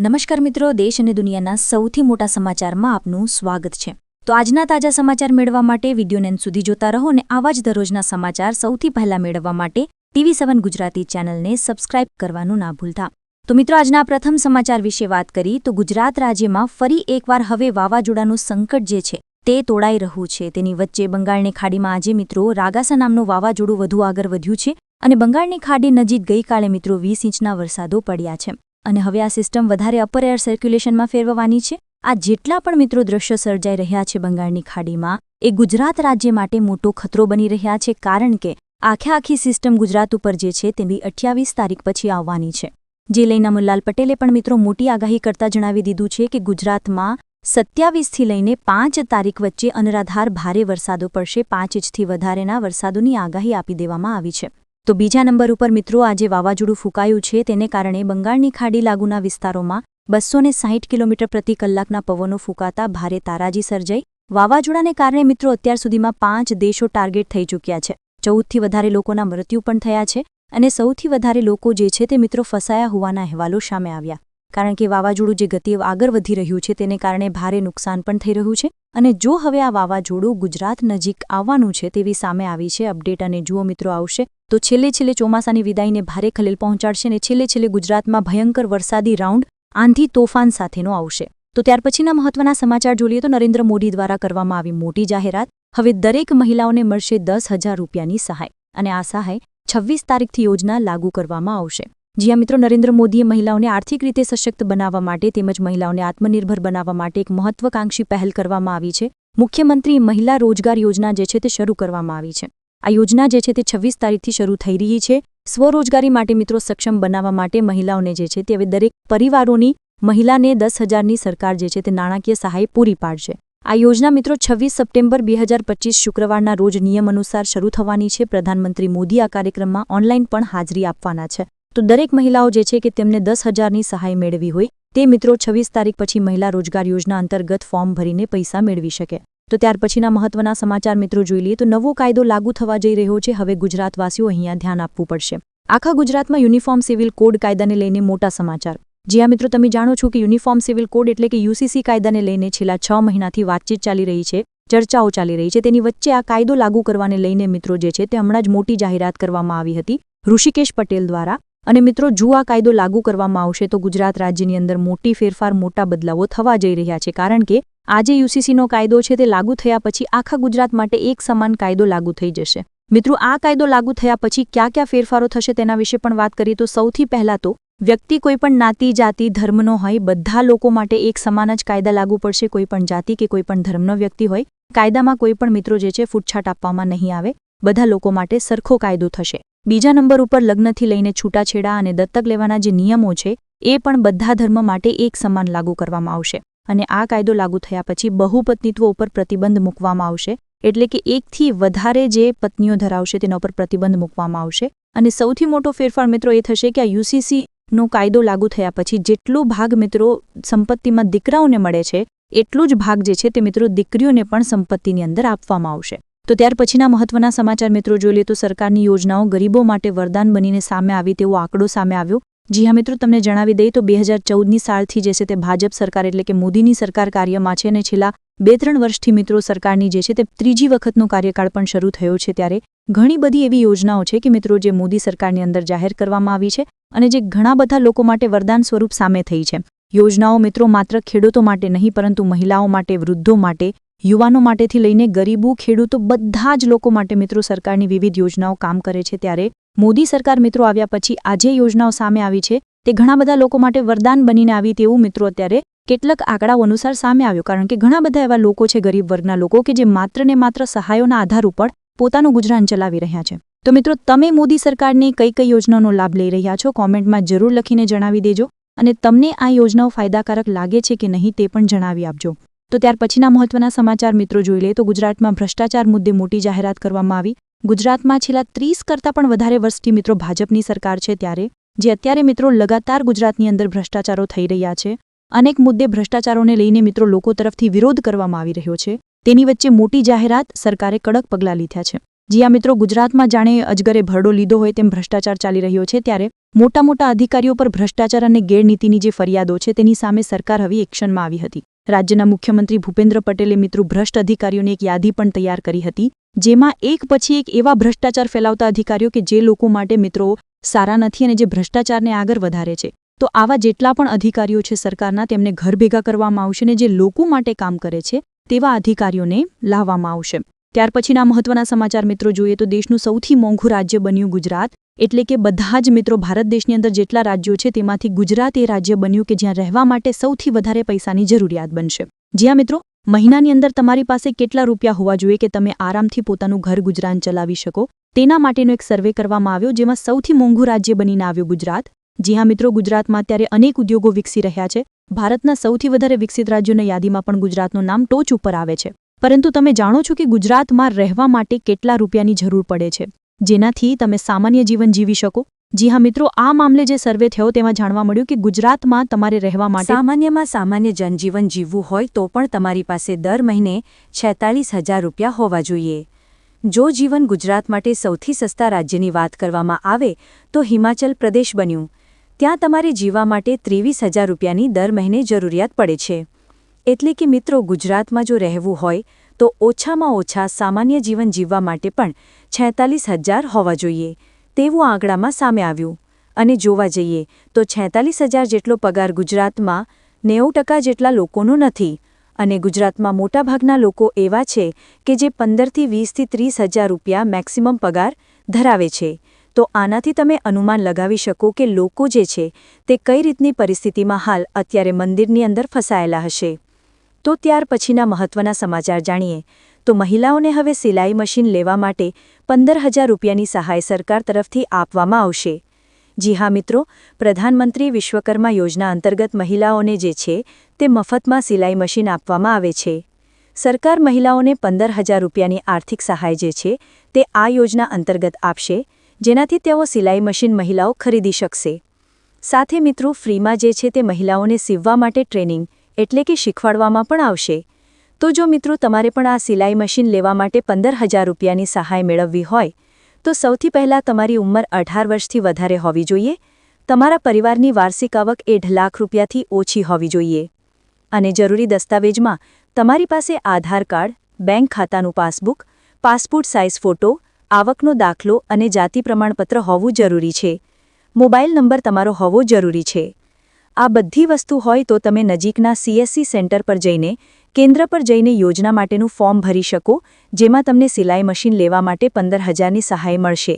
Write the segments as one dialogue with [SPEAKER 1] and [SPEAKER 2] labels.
[SPEAKER 1] નમસ્કાર મિત્રો, દેશ અને દુનિયાના સૌથી મોટા સમાચારમાં આપનું સ્વાગત છે. તો આજના તાજા સમાચાર મેળવવા માટે વિડીયોને અંત સુધી જોતા રહો અને આવા જ દરરોજના સમાચાર સૌથી પહેલા મેળવવા માટે ટીવી સેવન ગુજરાતી ચેનલને સબસ્ક્રાઇબ કરવાનું ના ભૂલતા. તો મિત્રો, આજના પ્રથમ સમાચાર વિશે વાત કરી તો ગુજરાત રાજ્યમાં ફરી એકવાર હવે વાવાઝોડાનું સંકટ જે છે તે તોડાઈ રહ્યું છે. તેની વચ્ચે બંગાળની ખાડીમાં આજે મિત્રો રાગાસા નામનું વાવાઝોડું વધુ આગળ વધ્યું છે અને બંગાળની ખાડી નજીક ગઈકાલે મિત્રો વીસ ઇંચના વરસાદો પડ્યા છે. અને હવે આ સિસ્ટમ વધારે અપર એર સર્ક્યુલેશનમાં ફેરવવાની છે. આ જેટલા પણ મિત્રો દ્રશ્યો સર્જાઈ રહ્યા છે બંગાળની ખાડીમાં, એ ગુજરાત રાજ્ય માટે મોટો ખતરો બની રહ્યા છે કારણ કે આખે આખી સિસ્ટમ ગુજરાત ઉપર જે છે તેની અઠ્યાવીસ તારીખ પછી આવવાની છે. જે લઈને અમરલાલ પટેલે પણ મિત્રો મોટી આગાહી કરતા જણાવી દીધું છે કે ગુજરાતમાં સત્યાવીસથી લઈને પાંચ તારીખ વચ્ચે અનરાધાર ભારે વરસાદો પડશે. પાંચ ઇંચથી વધારેના વરસાદોની આગાહી આપી દેવામાં આવી છે. તો બીજા નંબર ઉપર મિત્રો આજે વાવાઝોડું ફૂંકાયું છે. તેને કારણે બંગાળની ખાડી લાગુના વિસ્તારોમાં બસો કિલોમીટર પ્રતિ કલાકના પવનો ફૂંકાતા ભારે તારાજી સર્જાઈ. વાવાઝોડાને કારણે મિત્રો અત્યાર સુધીમાં પાંચ દેશો ટાર્ગેટ થઈ ચૂક્યા છે. ચૌદથી વધારે લોકોના મૃત્યુ પણ થયા છે અને સૌથી વધારે લોકો જે છે તે મિત્રો ફસાયા હોવાના અહેવાલો સામે આવ્યા. કારણ કે વાવાઝોડું જે ગતિએ આગળ વધી રહ્યું છે તેને કારણે ભારે નુકસાન પણ થઈ રહ્યું છે. અને જો હવે આ વાવાઝોડું ગુજરાત નજીક આવવાનું છે તેવી સામે આવી છે અપડેટ અને જુઓ મિત્રો આવશે તો છેલ્લે છેલ્લે ચોમાસાની વિદાયને ભારે ખલેલ પહોંચાડશે અને છેલ્લે છેલ્લે ગુજરાતમાં ભયંકર વરસાદી રાઉન્ડ, આંધી તોફાન સાથેનો આવશે. તો ત્યાર પછીના મહત્વના સમાચાર જોઈએ તો નરેન્દ્ર મોદી દ્વારા કરવામાં આવી મોટી જાહેરાત, હવે દરેક મહિલાઓને મળશે દસ હજાર રૂપિયાની સહાય અને આ સહાય છવ્વીસ તારીખથી યોજના લાગુ કરવામાં આવશે. જ્યાં મિત્રો નરેન્દ્ર મોદીએ મહિલાઓને આર્થિક રીતે સશક્ત બનાવવા માટે તેમજ મહિલાઓને આત્મનિર્ભર બનાવવા માટે એક મહત્વાકાંક્ષી પહેલ કરવામાં આવી છે. મુખ્યમંત્રી મહિલા રોજગાર યોજના જે છે તે શરૂ કરવામાં આવી છે. આ યોજના જે છે તે છવ્વીસ તારીખથી શરૂ થઈ રહી છે. સ્વરોજગારી માટે મિત્રો સક્ષમ બનાવવા માટે મહિલાઓને જે છે તે હવે દરેક પરિવારોની મહિલાને દસ હજારની સરકાર જે છે તે નાણાકીય સહાય પૂરી પાડશે. આ યોજના મિત્રો છવ્વીસ સપ્ટેમ્બર બે હજાર પચીસ શુક્રવારના રોજ નિયમ અનુસાર શરૂ થવાની છે. પ્રધાનમંત્રી મોદી આ કાર્યક્રમમાં ઓનલાઈન પણ હાજરી આપવાના છે. તો દરેક મહિલાઓ જે છે કે તેમને દસ હજારની સહાય મેળવી હોય, તે મિત્રો છવ્વીસ તારીખ પછી મહિલા રોજગાર યોજના અંતર્ગત ફોર્મ ભરીને પૈસા મેળવી શકે. તો ત્યાર પછીના મહત્વના સમાચાર મિત્રો જોઈ લઈએ તો નવો કાયદો લાગુ થવા જઈ રહ્યો છે. હવે ગુજરાતવાસીઓ અહીંયા ધ્યાન આપવું પડશે. આખા ગુજરાતમાં યુનિફોર્મ સિવિલ કોડ કાયદાને લઈને મોટા સમાચાર. જ્યાં મિત્રો, તમે જાણો છો કે યુનિફોર્મ સિવિલ કોડ એટલે કે યુસીસી કાયદાને લઈને છેલ્લા છ મહિનાથી વાતચીત ચાલી રહી છે, ચર્ચાઓ ચાલી રહી છે. તેની વચ્ચે આ કાયદો લાગુ કરવાને લઈને મિત્રો જે છે તે હમણાં જ મોટી જાહેરાત કરવામાં આવી હતી. ઋષિકેશ પટેલ દ્વારા અને મિત્રો, જો આ કાયદો લાગુ કરવામાં આવશે, તો ગુજરાત રાજ્યની અંદર મોટી ફેરફાર, મોટા બદલાવો થવા જઈ રહ્યા છે. કારણ કે આજે યુસીસીનો કાયદો છે તે લાગુ થયા પછી આખા ગુજરાત માટે એક સમાન કાયદો લાગુ થઈ જશે. મિત્રો, આ કાયદો લાગુ થયા પછી ક્યાં ક્યાં ફેરફારો થશે તેના વિશે પણ વાત કરીએ તો સૌથી પહેલાં તો વ્યક્તિ કોઈપણ નાતી, જાતિ, ધર્મનો હોય, બધા લોકો માટે એક સમાન જ કાયદા લાગુ પડશે. કોઈપણ જાતિ કે કોઈપણ ધર્મનો વ્યક્તિ હોય, કાયદામાં કોઈપણ મિત્રો જે છે ફૂટછાટ આપવામાં નહીં આવે. બધા લોકો માટે સરખો કાયદો થશે. બીજા નંબર ઉપર લગ્નથી લઈને છૂટાછેડા અને દત્તક લેવાના જે નિયમો છે, એ પણ બધા ધર્મ માટે એક સમાન લાગુ કરવામાં આવશે. અને આ કાયદો લાગુ થયા પછી બહુપત્નીત્વ ઉપર પ્રતિબંધ મૂકવામાં આવશે, એટલે કે એકથી વધારે જે પત્નીઓ ધરાવશે તેના ઉપર પ્રતિબંધ મૂકવામાં આવશે. અને સૌથી મોટો ફેરફાર મિત્રો એ થશે કે આ યુસીસીનો કાયદો લાગુ થયા પછી જેટલો ભાગ મિત્રો સંપત્તિમાં દીકરાઓને મળે છે, એટલો જ ભાગ જે છે તે મિત્રો દીકરીઓને પણ સંપત્તિની અંદર આપવામાં આવશે. તો ત્યાર પછીના મહત્વના સમાચાર મિત્રો જોઈ લે તો સરકારની યોજનાઓ ગરીબો માટે વરદાન બનીને સામે આવી તેવો આંકડો સામે આવ્યો. જી હા મિત્રો, તમને જણાવી દઈએ તો બે હજાર ચૌદની સાલથી જે છે તે ભાજપ સરકાર એટલે કે મોદીની સરકાર કાર્યમાં છે અને છેલ્લા બે ત્રણ વર્ષથી મિત્રો સરકારની જે છે તે ત્રીજી વખતનો કાર્યકાળ પણ શરૂ થયો છે ત્યારે ઘણી બધી એવી યોજનાઓ છે કે મિત્રો જે મોદી સરકારની અંદર જાહેર કરવામાં આવી છે અને જે ઘણા બધા લોકો માટે વરદાન સ્વરૂપ સામે થઈ છે. યોજનાઓ મિત્રો માત્ર ખેડૂતો માટે નહીં, પરંતુ મહિલાઓ માટે, વૃદ્ધો માટે યુવાનો માટેથી લઈને ગરીબો, ખેડૂતો બધા જ લોકો માટે મિત્રો સરકારની વિવિધ યોજનાઓ કામ કરે છે. ત્યારે મોદી સરકાર મિત્રો આવ્યા પછી આજે યોજનાઓ સામે આવી છે, તે ઘણા બધા લોકો માટે વરદાન બનીને આવી તેવું મિત્રો અત્યારે કેટલાક આંકડાઓ અનુસાર સામે આવ્યો. કારણ કે ઘણા બધા એવા લોકો છે, ગરીબ વર્ગના લોકો, કે જે માત્ર ને માત્ર સહાયોના આધાર ઉપર પોતાનું ગુજરાન ચલાવી રહ્યા છે. તો મિત્રો, તમે મોદી સરકારની કઈ કઈ યોજનાઓનો લાભ લઈ રહ્યા છો? કોમેન્ટમાં જરૂર લખીને જણાવી દેજો અને તમને આ યોજનાઓ ફાયદાકારક લાગે છે કે નહીં તે પણ જણાવી આપજો. તો ત્યાર પછીના મહત્વના સમાચાર મિત્રો જોઈ લે તો ગુજરાતમાં ભ્રષ્ટાચાર મુદ્દે મોટી જાહેરાત કરવામાં આવી. ગુજરાતમાં છેલ્લા ત્રીસ કરતાં પણ વધારે વર્ષથી મિત્રો ભાજપની સરકાર છે ત્યારે, જે અત્યારે મિત્રો લગાતાર ગુજરાતની અંદર ભ્રષ્ટાચારો થઈ રહ્યા છે. અનેક મુદ્દે ભ્રષ્ટાચારોને લઈને મિત્રો લોકો તરફથી વિરોધ કરવામાં આવી રહ્યો છે. તેની વચ્ચે મોટી જાહેરાત સરકારે કડક પગલાં લીધા છે.
[SPEAKER 2] જ્યાં મિત્રો ગુજરાતમાં જાણે અજગરે ભરડો લીધો હોય તેમ ભ્રષ્ટાચાર ચાલી રહ્યો છે ત્યારે, મોટા મોટા અધિકારીઓ પર ભ્રષ્ટાચાર અને ગેરનીતિની જે ફરિયાદો છે તેની સામે સરકાર હવે એક્શનમાં આવી હતી. રાજ્યના મુખ્યમંત્રી ભૂપેન્દ્ર પટેલે મિત્રો ભ્રષ્ટ અધિકારીઓની એક યાદી પણ તૈયાર કરી હતી, જેમાં એક પછી એક એવા ભ્રષ્ટાચાર ફેલાવતા અધિકારીઓ કે જે લોકો માટે મિત્રો સારા નથી અને જે ભ્રષ્ટાચારને આગળ વધારે છે. તો આવા જેટલા પણ અધિકારીઓ છે સરકારના તેમને ઘર ભેગા કરવામાં આવશે અને જે લોકો માટે કામ કરે છે, તેવા અધિકારીઓને લાવવામાં આવશે. ત્યાર પછીના મહત્વના સમાચાર મિત્રો જોઈએ તો દેશનું સૌથી મોંઘું રાજ્ય બન્યું ગુજરાત એટલે કે બધા જ મિત્રો ભારત દેશની અંદર જેટલા રાજ્યો છે તેમાંથી ગુજરાત એ રાજ્ય બન્યું કે જ્યાં રહેવા માટે સૌથી વધારે પૈસાની જરૂરિયાત બનશે. જ્યાં મિત્રો, મહિનાની અંદર તમારી પાસે કેટલા રૂપિયા હોવા જોઈએ કે તમે આરામથી પોતાનું ઘર ગુજરાન ચલાવી શકો? તેના માટેનો એક સર્વે કરવામાં આવ્યો જેમાં સૌથી મોંઘું રાજ્ય બનીને આવ્યું ગુજરાત. જી હા મિત્રો, ગુજરાતમાં અત્યારે અનેક ઉદ્યોગો વિકસી રહ્યા છે. ભારતના સૌથી વધારે વિકસિત રાજ્યોની યાદીમાં પણ ગુજરાતનું નામ ટોચ ઉપર આવે છે. પરંતુ તમે જાણો છો કે ગુજરાતમાં રહેવા માટે કેટલા રૂપિયાની જરૂર પડે છે? જેનાથી તમે સામાન્ય જીવન જીવી શકો. જી હા મિત્રો, આ મામલે જે સર્વે થયો તેમાં જાણવા મળ્યું કે ગુજરાતમાં તમારે રહેવા માટે
[SPEAKER 1] સામાન્યમાં સામાન્ય જનજીવન જીવવું હોય તો પણ તમારી પાસે દર મહિને છેતાલીસ હજાર રૂપિયા હોવા જોઈએ. જો જીવન ગુજરાત માટે સૌથી સસ્તા રાજ્યની વાત કરવામાં આવે તો હિમાચલ પ્રદેશ બન્યું. ત્યાં તમારે જીવવા માટે ત્રેવીસ હજાર રૂપિયાની દર મહિને જરૂરિયાત પડે છે. એટલે કે મિત્રો, ગુજરાતમાં જો રહેવું હોય તો ઓછામાં ઓછા સામાન્ય જીવન જીવવા માટે પણ છેતાલીસ હજાર હોવા જોઈએ. તેવું આંકડામાં સામે આવ્યું. અને જોવા જઈએ તો છેતાલીસ હજાર જેટલો પગાર ગુજરાતમાં નેવું ટકા જેટલા લોકોનો નથી. અને ગુજરાતમાં મોટાભાગના લોકો એવા છે કે જે પંદરથી વીસથી ત્રીસ હજાર રૂપિયા મેક્સિમમ પગાર ધરાવે છે. તો આનાથી તમે અનુમાન લગાવી શકો કે લોકો જે છે તે કઈ રીતની પરિસ્થિતિમાં હાલ અત્યારે મંદિરની અંદર ફસાયેલા હશે. તો ત્યાર પછીના મહત્વના સમાચાર જાણીએ. તો મહિલાઓને હવે સિલાઈ મશીન લેવા માટે પંદર હજાર રૂપિયાની સહાય સરકાર તરફથી આપવામાં આવશે. જી હા મિત્રો, પ્રધાનમંત્રી વિશ્વકર્મા યોજના અંતર્ગત મહિલાઓને જે છે તે મફતમાં સિલાઈ મશીન આપવામાં આવે છે. સરકાર મહિલાઓને પંદર હજાર રૂપિયાની આર્થિક સહાય જે છે તે આ યોજના અંતર્ગત આપશે, જેનાથી તેઓ સિલાઈ મશીન મહિલાઓ ખરીદી શકશે. સાથે મિત્રો, ફ્રીમાં જે છે તે મહિલાઓને સીવવા માટે ટ્રેનિંગ એટલે કે શીખવાડવામાં પણ આવશે. તો જો મિત્રો તમારે પણ આ સિલાઈ મશીન લેવા માટે પંદર હજાર રૂપિયાની સહાય મેળવવી હોય, તો સૌથી પહેલાં તમારી ઉંમર અઢાર વર્ષથી વધારે હોવી જોઈએ. તમારા પરિવારની વાર્ષિક આવક એઢ લાખ રૂપિયાથી ઓછી હોવી જોઈએ. અને જરૂરી દસ્તાવેજમાં તમારી પાસે આધાર કાર્ડ, બેંક ખાતાનું પાસબુક, પાસપોર્ટ સાઇઝ ફોટો, આવકનો દાખલો અને જાતિ પ્રમાણપત્ર હોવું જરૂરી છે. મોબાઈલ નંબર તમારો હોવો જરૂરી છે. આ બધી વસ્તુ હોય તો તમે નજીકના સીએસસી સેન્ટર પર જઈને, કેન્દ્ર પર જઈને યોજના માટેનું ફોર્મ ભરી શકો, જેમાં તમને સિલાઈ મશીન લેવા માટે પંદર હજારની સહાય મળશે.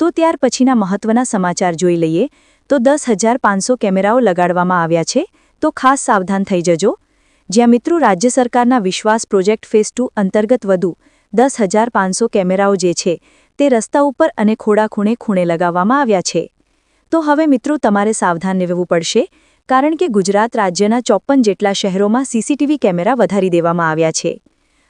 [SPEAKER 1] તો ત્યાર પછીના મહત્વના સમાચાર જોઈ લઈએ. તો દસ હજાર પાંચસો કેમેરાઓ લગાડવામાં આવ્યા છે. તો ખાસ સાવધાન થઈ જજો. જ્યાં મિત્રો રાજ્ય સરકારના વિશ્વાસ પ્રોજેક્ટ ફેઝ ટુ અંતર્ગત વધુ દસ હજાર પાંચસો કેમેરાઓ જે છે, તે રસ્તા ઉપર અને ખોડા ખૂણે ખૂણે લગાવવામાં આવ્યા છે. તો હવે મિત્રો તમારે સાવધાન રહેવું પડશે, કારણ કે ગુજરાત રાજ્યના ચોપ્પન જેટલા શહેરોમાં સીસીટીવી કેમેરા વધારી દેવામાં આવ્યા છે.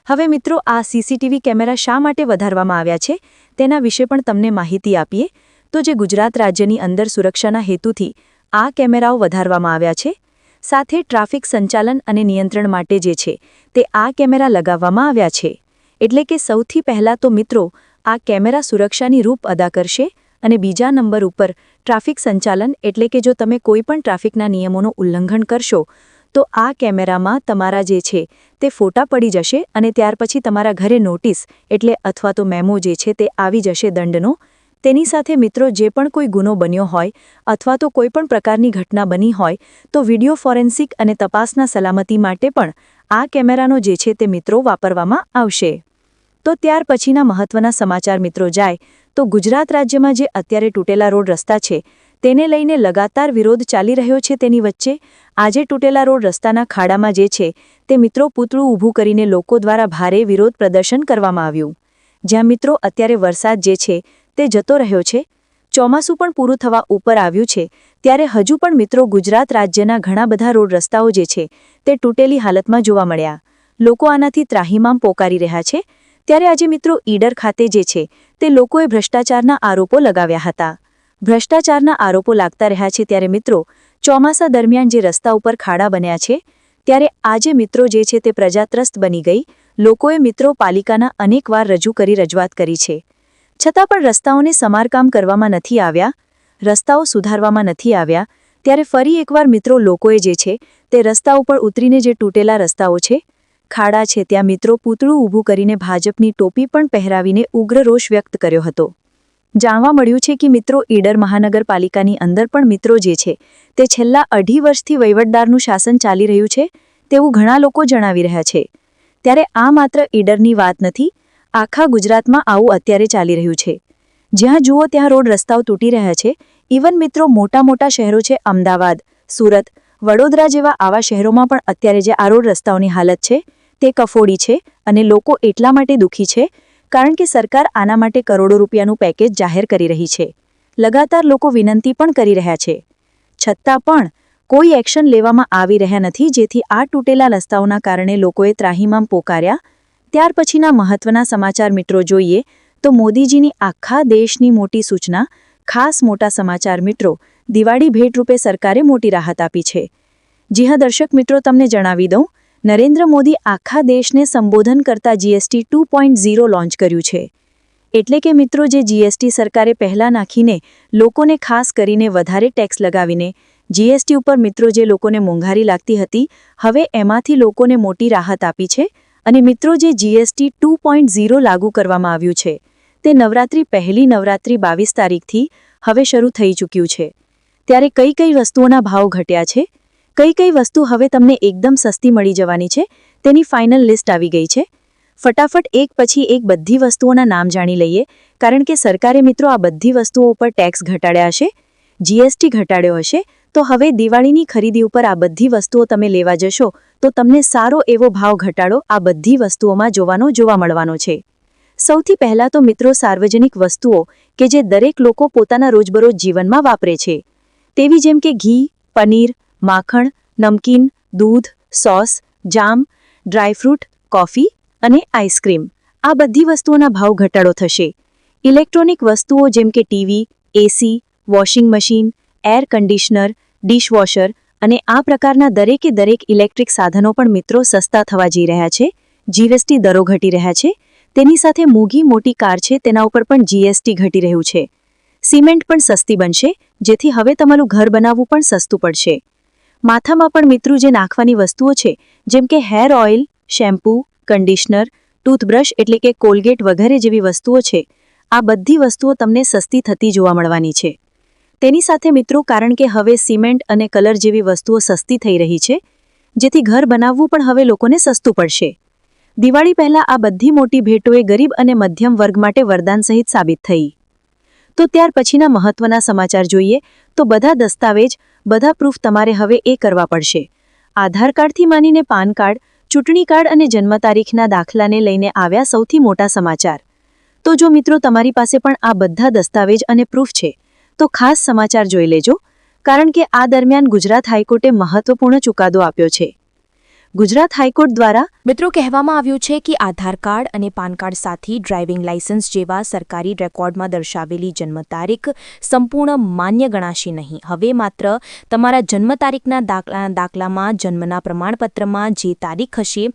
[SPEAKER 1] હવે મિત્રો, આ સીસીટીવી કેમેરા શા માટે વધારવામાં આવ્યા છે, તેના વિશે પણ તમને માહિતી આપીએ. તો જે ગુજરાત રાજ્યની અંદર સુરક્ષાના હેતુથી આ કેમેરાઓ વધારવામાં આવ્યા છે, સાથે ટ્રાફિક સંચાલન અને નિયંત્રણ માટે જે છે, તે આ કેમેરા લગાવવામાં આવ્યા છે. એટલે કે સૌથી પહેલાં તો મિત્રો, આ કેમેરા સુરક્ષાની રૂપ અદા કરશે અને બીજા નંબર ઉપર ટ્રાફિક સંચાલન એટલે કે જો તમે કોઈપણ ટ્રાફિકના નિયમોનું ઉલ્લંઘન કરશો, તો આ કેમેરામાં તમારા જે છે તે ફોટા પડી જશે અને ત્યાર પછી તમારા ઘરે નોટિસ એટલે અથવા તો મેમો જે છે તે આવી જશે દંડનો. તેની સાથે મિત્રો, જે પણ કોઈ ગુનો બન્યો હોય અથવા તો કોઈપણ પ્રકારની ઘટના બની હોય, તો વિડિયો ફોરેન્સિક અને તપાસના સલામતી માટે પણ આ કેમેરાનો જે છે તે મિત્રો વાપરવામાં આવશે. તો ત્યાર પછીના મહત્વના સમાચાર મિત્રો જાય તો ગુજરાત રાજ્યમાં જે અત્યારે તૂટેલા રોડ રસ્તા છે, તેને લઈને લગાતાર વિરોધ ચાલી રહ્યો છે તેની વચ્ચે. આજે તૂટેલા રોડ રસ્તાના ખાડામાં જે છે, તે મિત્રો પૂતળું ઊભું કરીને લોકો દ્વારા ભારે વિરોધ પ્રદર્શન કરવામાં આવ્યું. જ્યાં મિત્રો અત્યારે વરસાદ જે છે, તે જતો રહ્યો છે. ચોમાસું પણ પૂરું થવા ઉપર આવ્યું છે, ત્યારે હજુ પણ મિત્રો ગુજરાત રાજ્યના ઘણા બધા રોડ રસ્તાઓ જે છે, તે તૂટેલી હાલતમાં જોવા મળ્યા. લોકો આનાથી ત્રાહીમામ પોકારી રહ્યા છે. ત્યારે આજે મિત્રો ઈડર ખાતે જે છે, તે લોકોએ ભ્રષ્ટાચારના આરોપો લગાવ્યા હતા. ભ્રષ્ટાચારના આરોપો લાગતા રહ્યા છે ત્યારે મિત્રો, ચોમાસા દરમિયાન જે રસ્તા ઉપર ખાડા બન્યા છે, ત્યારે આજે મિત્રો જે છે તે પ્રજાત્રસ્ત બની ગઈ. લોકોએ મિત્રો પાલિકાના અનેકવાર રજૂ કરી રજૂઆત કરી છે. છતાં પણ રસ્તાઓને સમારકામ કરવામાં નથી આવ્યા, રસ્તાઓ સુધારવામાં નથી આવ્યા, ત્યારે ફરી એકવાર મિત્રો લોકોએ જે છે, તે રસ્તા ઉપર ઉતરીને જે તૂટેલા રસ્તાઓ છે ખાડા છે ત્યાં મિત્રો પૂતળું ઊભું કરીને ભાજપની ટોપી પણ પહેરાવીને ઉગ્ર રોષ વ્યક્ત કર્યો હતો. જાણવા મળ્યું છે કે મિત્રો ઈડર મહાનગરપાલિકાની અંદર પણ મિત્રો જે છે, તે છેલ્લા અઢી વર્ષથી વહીવટદારનું શાસન ચાલી રહ્યું છે તેવું ઘણા લોકો જણાવી રહ્યા છે. ત્યારે આ માત્ર ઈડરની વાત નથી, આખા ગુજરાતમાં આવું અત્યારે ચાલી રહ્યું છે. જ્યાં જુઓ ત્યાં રોડ રસ્તાઓ તૂટી રહ્યા છે. ઇવન મિત્રો મોટા મોટા શહેરો છે અમદાવાદ, સુરત, વડોદરા જેવા આવા શહેરોમાં પણ અત્યારે જે આ રોડ રસ્તાઓની હાલત છે તે કફોડી છે અને લોકો એટલા માટે દુઃખી છે કારણ કે સરકાર આના માટે કરોડો રૂપિયાનું પેકેજ જાહેર કરી રહી છે. લગાતાર લોકો વિનંતી પણ કરી રહ્યા છે. છતાં પણ કોઈ એક્શન લેવામાં આવી રહ્યા નથી જેથી આ તૂટેલા રસ્તાઓના કારણે લોકોએ ત્રાહીમામ પોકાર્યા. ત્યાર પછીના મહત્વના સમાચાર મિત્રો જોઈએ તો મોદીજીની આખા દેશની મોટી સૂચના, ખાસ મોટા સમાચાર મિત્રો, દિવાળી ભેટરૂપે સરકારે મોટી રાહત આપી છે. જી હા, દર્શક મિત્રો, તમને જણાવી દઉં નરેન્દ્ર મોદી આખા દેશને સંબોધન કરતા GST two point zero launch કર્યું છે. એટલે કે મિત્રો, જે જીએસટી સરકારે પહેલાં નાખીને લોકોને ખાસ કરીને વધારે ટેક્સ લગાવીને જીએસટી ઉપર મિત્રો, જે લોકોને મોંઘારી લાગતી હતી, હવે એમાંથી લોકોને મોટી રાહત આપી છે અને મિત્રો, જે જીએસટી ટુ પોઈન્ટ ઝીરો લાગુ કરવામાં આવ્યું છે, તે નવરાત્રી પહેલી નવરાત્રી બાવીસ તારીખથી હવે શરૂ થઈ ચૂક્યું છે. ત્યારે કઈ કઈ વસ્તુઓના ભાવ ઘટ્યા છે? કઈ કઈ વસ્તુ હવે તમને એકદમ સસ્તી મળી જવાની છે? તેની ફાઇનલ લિસ્ટ આવી ગઈ છે. ફટાફટ એક પછી એક બધી વસ્તુઓના નામ જાણી લઈએ, કારણ કે સરકારે મિત્રો આ બધી વસ્તુઓ ઉપર ટેક્સ ઘટાડ્યા હશે. જીએસટી ઘટાડ્યો હશે. તો હવે દિવાળીની ખરીદી ઉપર આ બધી વસ્તુઓ તમે લેવા જશો, તો તમને સારો એવો ભાવ ઘટાડો આ બધી વસ્તુઓમાં જોવાનો જોવા મળવાનો છે. સૌથી પહેલાં તો મિત્રો સાર્વજનિક વસ્તુઓ, કે જે દરેક લોકો પોતાના રોજબરોજ જીવનમાં વાપરે છે. તેવી જેમ કે ઘી, પનીર માખણ, નમકીન, દૂધ, sauce, jam dry fruit coffee અને આઈસ્ક્રીમ. આ બધી વસ્તુઓના ભાવ ઘટાડો થશે. ઇલેક્ટ્રોનિક વસ્તુઓ જેમ કે TV, AC, washing machine, air conditioner dishwasher અને આ પ્રકારના દરેકે દરેક ઇલેક્ટ્રિક સાધનો પણ મિત્રો સસ્તા થવા જઈ રહ્યા છે. જીએસટી દરો ઘટી રહ્યા છે. તેની સાથે મોંઘી મોટી કાર છે, તેના ઉપર પણ જીએસટી ઘટી રહ્યું છે. સિમેન્ટ પણ સસ્તી બનશે, જેથી હવે તમારું ઘર બનાવવું પણ સસ્તું પડશે. માથામાં પણ મિત્રો જે નાખવાની વસ્તુઓ છે, જેમ કે hair oil, shampoo, conditioner, toothbrush એટલે કે કોલગેટ વગેરે જેવી વસ્તુઓ છે, આ બધી વસ્તુઓ તમને સસ્તી થતી જોવા મળવાની છે. તેની સાથે મિત્રો કારણ કે હવે સિમેન્ટ અને કલર જેવી વસ્તુઓ સસ્તી થઈ રહી છે, જેથી ઘર બનાવવું પણ હવે લોકોને સસ્તું પડશે. દિવાળી પહેલાં આ બધી મોટી ભેટોએ ગરીબ અને મધ્યમ વર્ગ માટે વરદાન સહિત સાબિત થઈ. તો ત્યાર પછીના મહત્વના સમાચાર જોઈએ તો બધા દસ્તાવેજ, બધા પ્રૂફ તમારે હવે એ કરવા પડશે. આધાર કાર્ડથી માનીને પાન કાર્ડ, ચૂંટણી કાર્ડ અને જન્મ તારીખના દાખલાને લઈને આવ્યા સૌથી મોટા સમાચાર. તો જો મિત્રો તમારી પાસે પણ આ બધા દસ્તાવેજ અને પ્રૂફ છે, તો ખાસ સમાચાર જોઈ લેજો, કારણ કે આ દરમિયાન ગુજરાત હાઈકોર્ટે મહત્વપૂર્ણ ચુકાદો આપ્યો છે. ગુજરાત હાઈકોર્ટ દ્વારા
[SPEAKER 2] મિત્રો, કહેવામાં આવ્યું છે કે આધાર કાર્ડ અને પાન કાર્ડ સાથે ડ્રાઇવિંગ લાયસન્સ જેવા સરકારી રેકોર્ડમાં દર્શાવેલી જન્મ તારીખ સંપૂર્ણ માન્ય ગણાશે નહીં. હવે માત્ર તમારા જન્મ તારીખના દાખલા, દાખલામાં જન્મના પ્રમાણપત્રમાં જે તારીખ હશે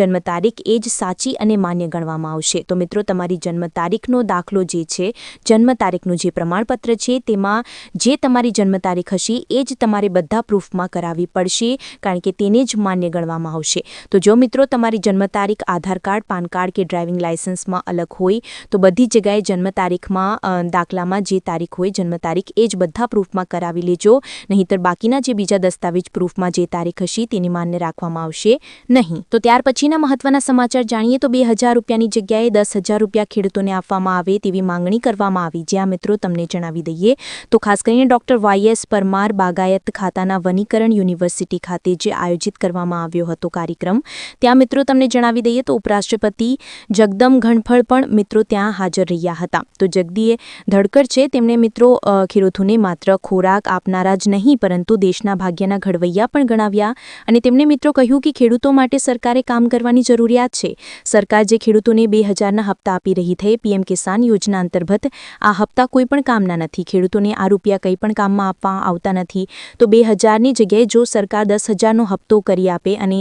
[SPEAKER 2] જન્મ તારીખ એ જ સાચી અને માન્ય ગણવામાં આવશે. તો મિત્રો, તમારી જન્મ તારીખનો દાખલો જે છે, જન્મ તારીખનું જે પ્રમાણપત્ર છે, તેમાં જે તમારી જન્મ તારીખ હશે એ જ તમારે બધા પ્રૂફમાં કરાવવી પડશે, કારણ કે તેને જ માન્ય ગણવામાં આવશે. તો જો મિત્રો તમારી જન્મ તારીખ, આધાર કાર્ડ, પાન કાર્ડ કે ડ્રાઇવિંગ લાઇસન્સમાં અલગ હોય, તો બધી જગ્યાએ જન્મ તારીખમાં દાખલામાં જે તારીખ હોય જન્મ તારીખ એ જ બધા પ્રૂફમાં કરાવી લેજો. નહીંતર બાકીના જે બીજા દસ્તાવેજ પ્રૂફમાં જે તારીખ હશે તેની માન્ય રાખવામાં આવશે નહીં. તો ત્યાર પછીના મહત્વના સમાચાર જાણીએ તો બે હજાર રૂપિયાની જગ્યાએ દસ હજાર રૂપિયા ખેડૂતોને આપવામાં આવે તેવી માંગણી કરવામાં આવી. જ્યાં મિત્રો તમને જણાવી દઈએ તો ખાસ કરીને ડોક્ટર વાયએસ પરમાર બાગાયત ખાતાના વનીકરણ યુનિવર્સિટી ખાતે જે આયોજિત કરવામાં આવ્યો હતો કાર્યક્રમ. ત્યાં મિત્રો તમને જણાવી દઈએ તો ઉપરાષ્ટ્રપતિ જગદમ ઘણફળ પણ મિત્રો ત્યાં હાજર રહ્યા હતા. તો જગદીએ ધડકર છે, તેમણે મિત્રો ખેડૂતોને માત્ર ખોરાક આપનારા જ નહીં, પરંતુ દેશના ભાગ્યના ઘડવૈયા પણ ગણાવ્યા અને તેમણે મિત્રો કહ્યું કે ખેડૂતો માટે સરકારે કામ કરવાની જરૂરિયાત છે. સરકાર જે ખેડૂતોને બે હજારના હપ્તા આપી રહી થઈ પીએમ કિસાન યોજના અંતર્ગત આ હપ્તા કોઈ પણ કામના નથી. ખેડૂતોને આ રૂપિયા કંઈ પણ કામમાં આપવા આવતા નથી. તો બે હજારની જગ્યાએ જો સરકાર દસ હજારનો હપ્તો કરી આપે અને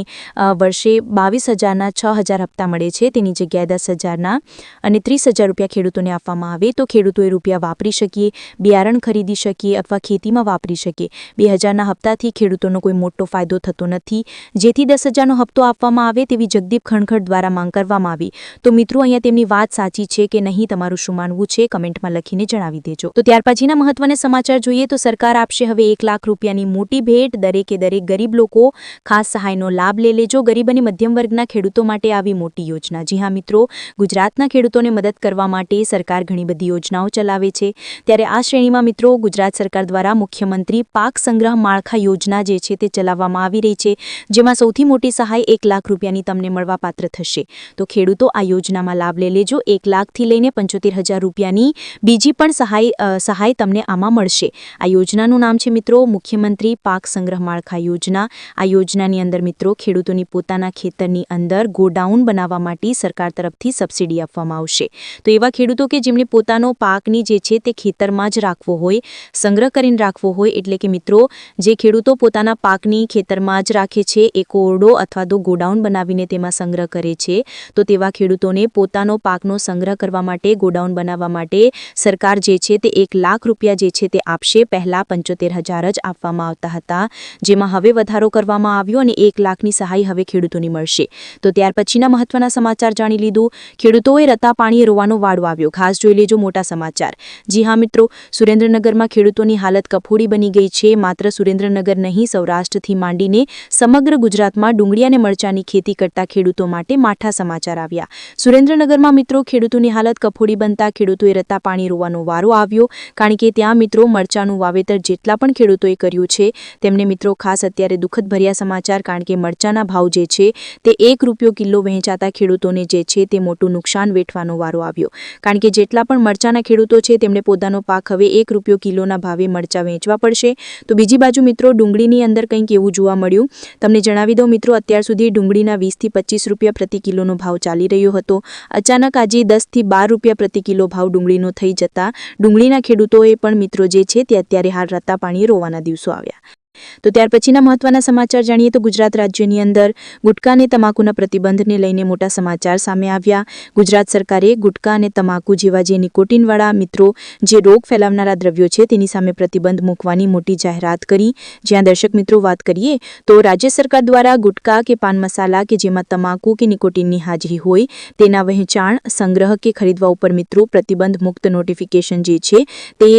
[SPEAKER 2] વર્ષે બાવીસ હજારના છ હજાર હપ્તા મળે છે. તેની જગ્યાએ દસ હજારના અને ત્રીસ હજાર રૂપિયા ખેડૂતોને આપવામાં આવે. તો ખેડૂતોએ રૂપિયા વાપરી શકીએ, બિયારણ ખરીદી શકીએ અથવા ખેતીમાં વાપરી શકીએ. બે હજારના હપ્તાથી ખેડૂતોનો કોઈ મોટો ફાયદો થતો નથી. જેથી દસ હજારનો હપ્તો આપવામાં આવે તેવી જગદીપ ખણખડ દ્વારા માંગ કરવામાં આવી. તો મિત્રો, અહીંયા તેમની વાત સાચી છે કે નહીં તમારું શું માનવું છે? કમેન્ટમાં લખીને જણાવી દેજો. તો ત્યાર પછીના મહત્વના સમાચાર જોઈએ તો સરકાર આપશે હવે એક લાખ રૂપિયાની મોટી ભેટ દરેકે દરેક ગરીબ લોકો ખાસ સહાયનો લાભ લઈ લેજો. ગરીબ અને મધ્યમ વર્ગના ખેડૂતો માટે આવી મોટી યોજના. જી હા, મિત્રો, ગુજરાતના ખેડૂતોને મદદ કરવા માટે સરકાર ઘણી બધી યોજનાઓ ચલાવે છે. ત્યારે આ શ્રેણીમાં, મિત્રો, ગુજરાત સરકાર દ્વારા મુખ્યમંત્રી પાક સંગ્રહ માળખા યોજના જે છે તે ચલાવવામાં આવી રહી છે, જેમાં સૌથી મોટી સહાય એક લાખ રૂપિયાની તમને મળવાપાત્ર થશે. તો ખેડૂતો આ યોજનામાં લાભ લઈ લેજો. એક લાખથી લઈને પંચોતેર હજાર રૂપિયાની બીજી પણ સહાય સહાય તમને આમાં મળશે. આ યોજનાનું નામ છે, મિત્રો, મુખ્યમંત્રી પાક સંગ્રહ માળખા યોજના. આ યોજનાની અંદર, મિત્રો ખેડૂતોની પોતાના ખેતરની અંદર ગોડાઉન બનાવવા માટે સરકાર તરફથી સબસિડી આપવામાં આવશે. તો એવા ખેડૂતો કે જેમણે પોતાનો પાકની જે છે તે ખેતરમાં જ રાખવો હોય, સંગ્રહ કરીને રાખવો હોય, એટલે કે મિત્રો, જે ખેડૂતો પોતાના પાકની ખેતરમાં જ રાખે છે, એક ઓરડો અથવા તો ગોડાઉન બનાવીને તેમાં સંગ્રહ કરે છે, તો તેવા ખેડૂતોને પોતાનો પાકનો સંગ્રહ કરવા માટે, ગોડાઉન બનાવવા માટે સરકાર જે છે તે એક લાખ રૂપિયા જે છે તે આપશે. પહેલાં પંચોતેર હજાર જ આપવામાં આવતા હતા, જેમાં હવે વધારો કરવામાં આવ્યો અને એક લાખની સહાય હવે ખેડૂતોની મળશે. તો ત્યાર પછીના મહત્વના સમાચાર જાણી લીધું. ખેડૂતોએ રતા પાણીએ રોવાનો વાડો આવ્યો. ખાસ જોઈ લેજો મોટા સમાચાર. જી હા, મિત્રો, સુરેન્દ્રનગરમાં ખેડૂતોની હાલત કફોડી બની ગઈ છે. માત્ર સુરેન્દ્રનગર નહીં, સૌરાષ્ટ્રથી માંડીને સમગ્ર ગુજરાતમાં ડુંગળી અને મરચાની ખેતી કરતા ખેડૂતો માટે માઠા સમાચાર આવ્યા. સુરેન્દ્રનગરમાં, મિત્રો, ખેડૂતોની હાલત કફોડી બનતા ખેડૂતોએ રતા પાણી રોવાનો વારો આવ્યો. કારણ કે ત્યાં, મિત્રો, મરચાનું વાવેતર જેટલા પણ ખેડૂતોએ કર્યું છે, તેમને, મિત્રો, ખાસ અત્યારે દુઃખદ ભર્યા સમાચાર કારણ કે મરચાના ભાવ જે છે તે એક રૂપિયો કિલો વહેંચાતા ખેડૂતોને જે છે તે મોટું નુકસાન વેઠવાનો વારો આવ્યો. કારણ કે જેટલા પણ મરચાના ખેડૂતો છે તેમણે પોતાનો પાક હવે એક રૂપિયો કિલોના ભાવે મરચાં વેચવા પડશે. તો બીજી બાજુ મિત્રો ડુંગળીની અંદર કંઈક એવું જોવા મળ્યું. તમને જણાવી દઉં મિત્રો અત્યાર સુધી ડુંગળીના વીસથી પચીસ રૂપિયા પ્રતિ કિલોનો ભાવ ચાલી રહ્યો હતો. અચાનક આજે દસથી બાર રૂપિયા પ્રતિ કિલો ભાવ ડુંગળીનો થઈ જતા ડુંગળીના ખેડૂતોએ પણ મિત્રો જે છે તે અત્યારે હાલ રત્તા પાણી રોવાના દિવસો આવ્યા. તો ત્યાર પછીના મહત્વના સમાચાર જાણીએ તો ગુજરાત રાજ્યની અંદર ગુટકા અને તમાકુના પ્રતિબંધને લઈને મોટા સમાચાર સામે આવ્યા. ગુજરાત સરકારે ગુટકા અને તમાકુ જેવા જે નિકોટિનવાળા મિત્રો જે રોગ ફેલાવનારા દ્રવ્યો છે તેની સામે પ્રતિબંધ મૂકવાની મોટી જાહેરાત કરી. જ્યાં દર્શક મિત્રો વાત કરીએ તો રાજ્ય સરકાર દ્વારા ગુટકા કે પાન મસાલા કે જેમાં તમાકુ કે નિકોટિનની હાજરી હોય તેના વહેંચાણ, સંગ્રહ કે ખરીદવા ઉપર મિત્રો પ્રતિબંધ મુક્ત નોટિફિકેશન જે છે તે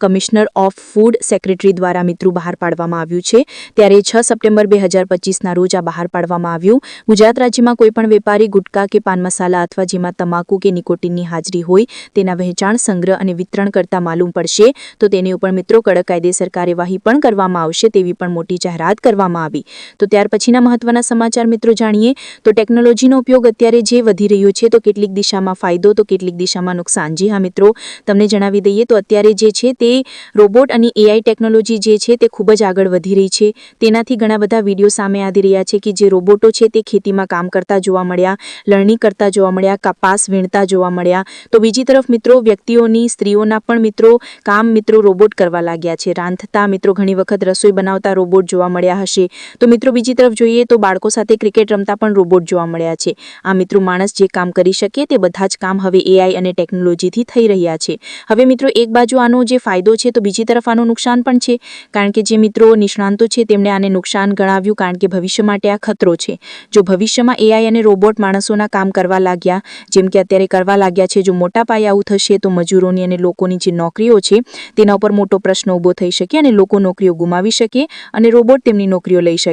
[SPEAKER 2] કમિશનર ઓફ ફૂડ સેક્રેટરી દ્વારા મિત્રો બહાર પાડવામાં આવ્યું છે. ત્યારે છ સપ્ટેમ્બર બે હજાર પચીસના રોજ આ બહાર પાડવામાં આવ્યું. ગુજરાત રાજ્યમાં કોઈપણ વેપારી ગુટકા કે પાન મસાલા અથવા જેમાં તમાકુ કે નિકોટિનની હાજરી હોય, તેના વહેંચાણ, સંગ્રહ અને વિતરણ કરતા માલુમ પડશે. તો તેની ઉપર મિત્રો કડક કાયદેસર કાર્યવાહી પણ કરવામાં આવશે તેવી પણ મોટી જાહેરાત કરવામાં આવી. તો ત્યાર પછીના મહત્વના સમાચાર મિત્રો જાણીએ. તો ટેકનોલોજીનો ઉપયોગ અત્યારે જે વધી રહ્યો છે તો કેટલીક દિશામાં ફાયદો, તો કેટલીક દિશામાં નુકસાન. જી હા મિત્રો, તમને જણાવી દઈએ તો અત્યારે જે છે તે રોબોટ અને એઆઈ ટેકનોલોજી જે છે તે ખૂબ જ આગળ વધી રહી છે. તેનાથી ઘણા બધા વીડિયો સામે આવી રહ્યા છે કે જે રોબોટો છે તે ખેતીમાં કામ કરતા જોવા મળ્યા, લણણી કરતા જોવા મળ્યા, કપાસ વીણતા જોવા મળ્યા. તો બીજી તરફ મિત્રો, વ્યક્તિઓની સ્ત્રીઓના પણ મિત્રો, કામ મિત્રો રોબોટ કરવા લાગ્યા છે. રાંધતા મિત્રો ઘણી વખત રસોઈ બનાવતા રોબોટ જોવા મળ્યા હશે. તો મિત્રો બીજી તરફ જોઈએ તો બાળકો સાથે ક્રિકેટ રમતા પણ રોબોટ જોવા મળ્યા છે. આ મિત્રો માણસ જે કામ કરી શકે તે બધા જ કામ હવે એઆઈ અને ટેકનોલોજીથી થઈ રહ્યા છે. હવે મિત્રો એક બાજુ આનો જે ફાયદો છે તો બીજી તરફ આનું નુકસાન પણ છે. કારણ કે જે મિત્રો નિષ્ણાંતો છે, તેમણે આને નુકસાન ગણાવ્યું કારણ કે ભવિષ્ય માટે આ ખતરો છે. જો ભવિષ્યમાં એઆઈ અને રોબોટ માણસોના કામ કરવા લાગ્યા, જેમ કે અત્યારે કરવા લાગ્યા છે, જો મોટા પાયે આવું થશે, તો મજૂરોની અને લોકોની જે નોકરીઓ છે, તેના ઉપર મોટો પ્રશ્ન ઊભો થઈ શકે અને લોકો નોકરીઓ ગુમાવી શકે અને રોબોટ તેમની નોકરીઓ લઈ શકે.